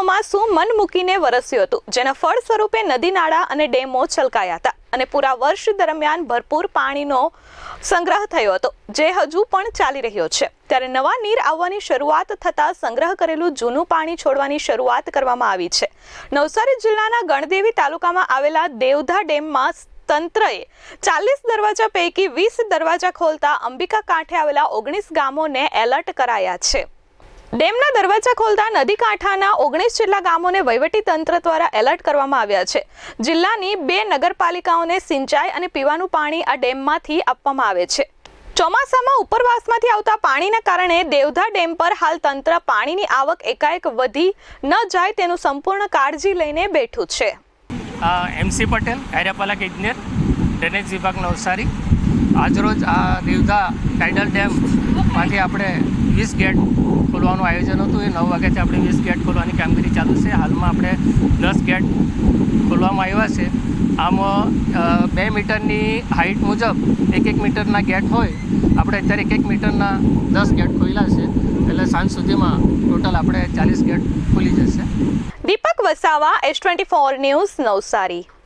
ચોમાસું મન મૂકીને વરસ્યું હતું? જેના ફળ સ્વરૂપે નદી નાળા અને ડેમો છલકાયા હતા અને પૂરા વર્ષ દરમિયાન ભરપૂર પાણીનો સંગ્રહ થયો હતો, જે હજુ પણ ચાલી રહ્યો છે. ત્યારે નવા નીર આવવાની શરૂઆત થતાં સંગ્રહ કરેલું જૂનું પાણી છોડવાની શરૂઆત કરવામાં આવી છે. નવસારી જિલ્લાના ગણદેવી તાલુકામાં આવેલા દેવધા ડેમમાં તંત્રએ ચાલીસ દરવાજા પૈકી વીસ દરવાજા ખોલતા અંબિકા કાંઠે આવેલા ઓગણીસ ગામોને એલર્ટ કરાયા છે. ડેમના દરવાજા ખોલતા નદી કાંઠાના ઓગણીસ જેટલા ગામોને વહીવટી તંત્ર દ્વારા એલર્ટ કરવામાં આવ્યા છે. જિલ્લાની બે નગરપાલિકાઓને સિંચાઈ અને પીવાનું પાણી આ ડેમમાંથી આપવામાં આવે છે. ચોમાસામાં ઉપરવાસમાંથી આવતા પાણીના કારણે દેવધા ડેમ પર હાલ તંત્ર પાણીની આવક એકાએક વધી ન જાય તેનું સંપૂર્ણ કાળજી લઈને બેઠું છે. એમસી પટેલ કાર્યપાલક ઇજનેર, ડ્રેનેજ વિભાગ નવસારી આજરોજ આ દેવધા ટાઇડલ ડેમમાંથી આપણે વીસ ગેટ ખોલવાનું આયોજન હતું. એ નવ વાગ્યાથી આપણે વીસ ગેટ ખોલવાની કામગીરી ચાલુ છે. હાલમાં આપણે દસ ગેટ ખોલવામાં આવ્યા છે. આમ બે મીટરની હાઇટ મુજબ એક એક મીટરના ગેટ હોય. આપણે અત્યારે એક એક મીટરના દસ ગેટ ખોલ્યા છે. એટલે સાંજ સુધીમાં ટોટલ આપણે ચાલીસ ગેટ ખુલી જશે. Deepak Vasava S twenty four news Navsari.